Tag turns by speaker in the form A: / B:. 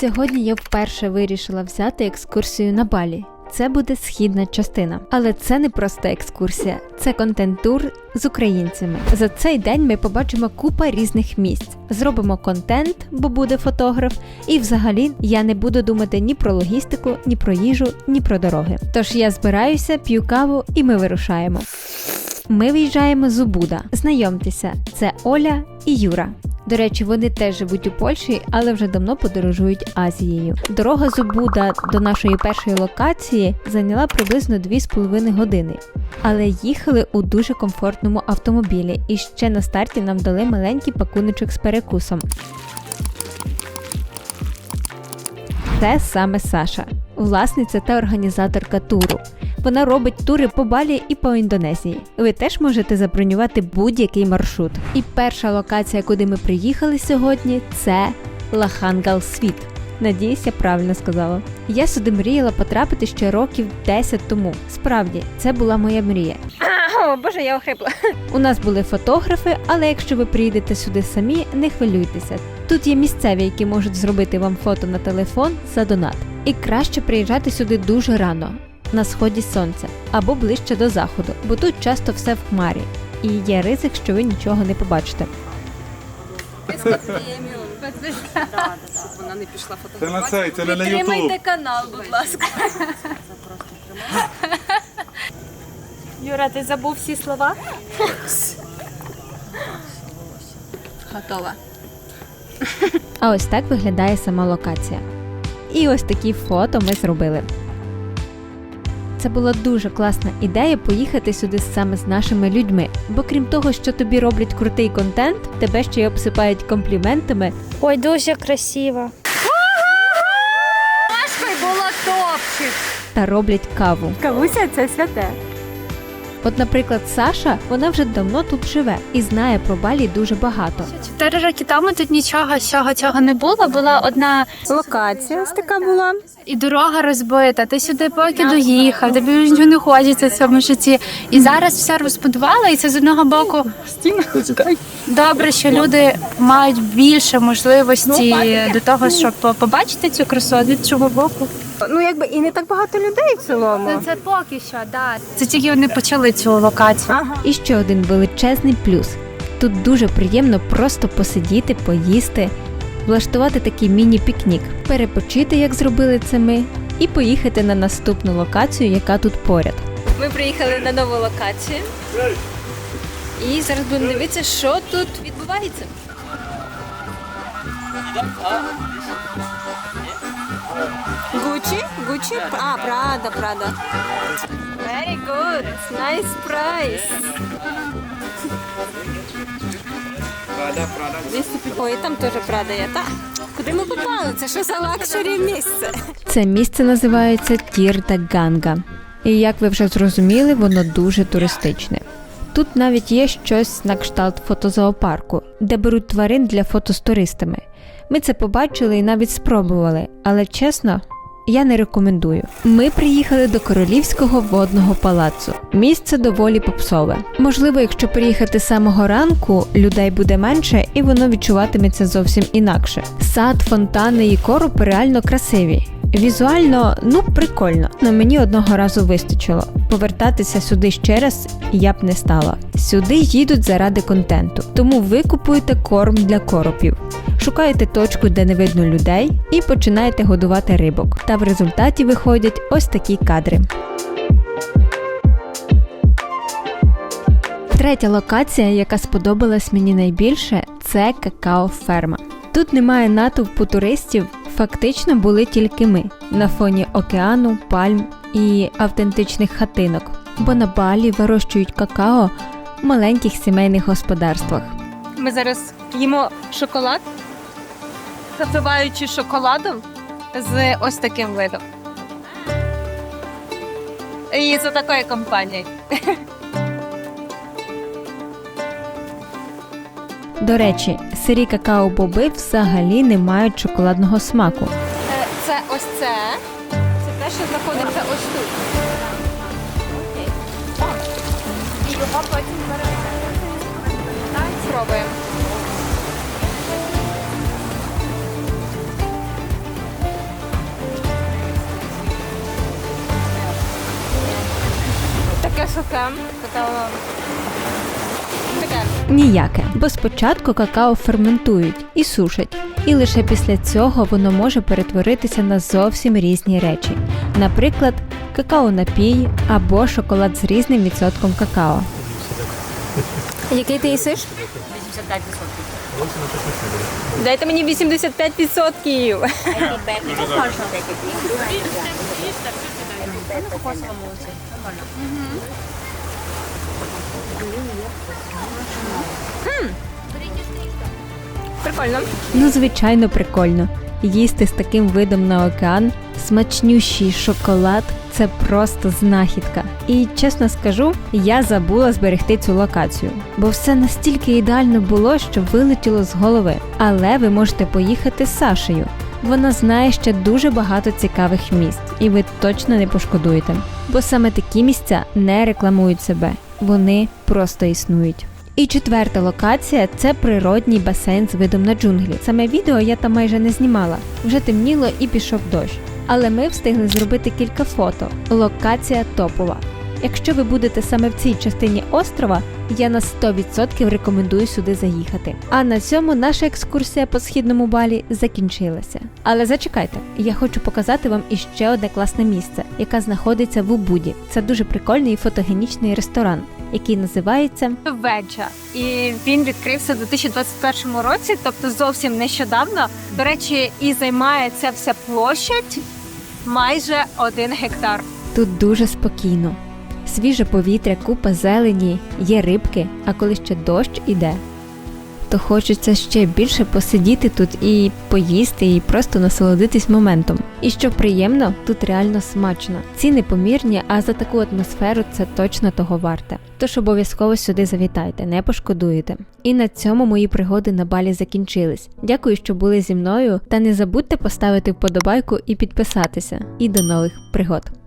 A: Сьогодні я вперше вирішила взяти екскурсію на Балі. Це буде східна частина, але це не просто екскурсія, це контент-тур з українцями. За цей день ми побачимо купа різних місць, зробимо контент, бо буде фотограф, і взагалі я не буду думати ні про логістику, ні про їжу, ні про дороги. Тож я збираюся, п'ю каву, і ми вирушаємо. Ми виїжджаємо з Убуда. Знайомтеся, це Оля і Юра. До речі, вони теж живуть у Польщі, але вже давно подорожують Азією. Дорога з Убуда до нашої першої локації зайняла приблизно 2,5 години. Але їхали у дуже комфортному автомобілі, і ще на старті нам дали маленький пакуночок з перекусом. Це саме Саша, власниця та організаторка туру. Вона робить тури по Балі і по Індонезії. Ви теж можете забронювати будь-який маршрут. І перша локація, куди ми приїхали сьогодні, це Лахангал Світ. Надіюсь, я правильно сказала. Я сюди мріяла потрапити ще років 10 тому. Справді, це була моя мрія. О, боже, я охрипла. У нас були фотографи, але якщо ви приїдете сюди самі, не хвилюйтеся. Тут є місцеві, які можуть зробити вам фото на телефон за донат. І краще приїжджати сюди дуже рано, на сході сонця або ближче до заходу, бо тут часто все в хмарі, і є ризик, що ви нічого не побачите.
B: щоб вона не пішла
C: Це на цей, це не на Ютуб.
D: Підтримайте канал, будь ласка. Юра, ти забув всі слова?
B: Готова.
A: А ось так виглядає сама локація. І ось такі фото ми зробили. Це була дуже класна ідея поїхати сюди саме з нашими людьми. Бо крім того, що тобі роблять крутий контент, тебе ще й обсипають компліментами
D: Ой, дуже красиво.
B: було топчик.
A: та роблять каву.
D: Кавуся це святе.
A: От, наприклад, Саша, вона вже давно тут живе і знає про Балі дуже багато.
D: Чотири роки тому тут нічого всього цього не було. Була одна
E: Локація ось така була.
D: і дорога розбита. Ти сюди поки доїхав, тобі нічого не хочеться в цьому житті. І зараз все розбудували, і це з одного боку добре, що люди мають більше можливості до того, щоб побачити цю красу а з іншого боку.
E: Ну якби і не так багато людей в цілому.
D: Це поки що, да. Це тільки вони почали цю локацію.
E: Ага.
A: І ще один величезний плюс: тут дуже приємно просто посидіти, поїсти, влаштувати такий міні-пікнік, перепочити, як зробили це ми, і поїхати на наступну локацію, яка тут поряд.
F: Ми приїхали на нову локацію. І зараз будемо дивитися, що тут відбувається.
E: Гучі? Гучі? А, Прада, Прада.
F: Very good. Nice price.
E: Ой, там теж Прада є. Та куди ми попали? Це що за лакшері місце?
A: Це місце називається Тірта Ганга. І як ви вже зрозуміли, воно дуже туристичне. Тут навіть є щось на кшталт фотозоопарку, де беруть тварин для фото з туристами. Ми це побачили і навіть спробували, але чесно, я не рекомендую. Ми приїхали до королівського водного палацу. Місце доволі попсове. Можливо, якщо приїхати з самого ранку, людей буде менше і воно відчуватиметься зовсім інакше. Сад, фонтани і короб реально красиві. Візуально, ну прикольно, але мені одного разу вистачило. Повертатися сюди ще раз я б не стала. Сюди їдуть заради контенту, тому ви купуєте корм для коропів, шукаєте точку, де не видно людей, і починаєте годувати рибок. Та в результаті виходять ось такі кадри. Третя локація, яка сподобалась мені найбільше, це какао-ферма. Тут немає натовпу туристів, фактично були тільки ми на фоні океану, пальм і автентичних хатинок, бо на Балі вирощують какао в маленьких сімейних господарствах.
F: Ми зараз їмо шоколад, запиваючи шоколадом з ось таким видом. І за такою компанією.
A: До речі, сирі какао-боби взагалі не мають шоколадного смаку.
F: Е, Це ось це. Це те, що знаходиться ось тут.
E: Какао. Таке.
A: Ніяке, бо спочатку какао ферментують і сушать, і лише після цього воно може перетворитися на зовсім різні речі, наприклад, какао-напій або шоколад з різним відсотком какао.
E: Який ти їсиш? 85%. Дайте мені 85%. Прикольно.
A: Ну, звичайно, прикольно. Їсти з таким видом на океан, смачнющий шоколад це просто знахідка. І чесно скажу, я забула зберегти цю локацію, бо все настільки ідеально було, що вилетіло з голови. Але ви можете поїхати з Сашею. Вона знає ще дуже багато цікавих місць, і ви точно не пошкодуєте. Бо саме такі місця не рекламують себе, вони просто існують. І четверта локація це природній басейн з видом на джунглі. Саме відео я там майже не знімала. Вже темніло і пішов дощ. Але ми встигли зробити кілька фото. Локація топова. Якщо ви будете саме в цій частині острова, я на 100% рекомендую сюди заїхати. А на цьому наша екскурсія по східному балі закінчилася. Але зачекайте, я хочу показати вам іще одне класне місце, яке знаходиться в Убуді. Це дуже прикольний і фотогенічний ресторан, який називається
F: Веджа. І він відкрився у 2021 році, тобто зовсім нещодавно. До речі, і займає ця вся площадь майже один гектар.
A: Тут дуже спокійно. Свіже повітря, купа зелені, є рибки, а коли ще дощ іде, то хочеться ще більше посидіти тут і поїсти, і просто насолодитись моментом. І що приємно, тут реально смачно. Ціни помірні, а за таку атмосферу це точно того варте. Тож обов'язково сюди завітайте, не пошкодуєте. І на цьому мої пригоди на балі закінчились. Дякую, що були зі мною, та не забудьте поставити вподобайку і підписатися. І до нових пригод!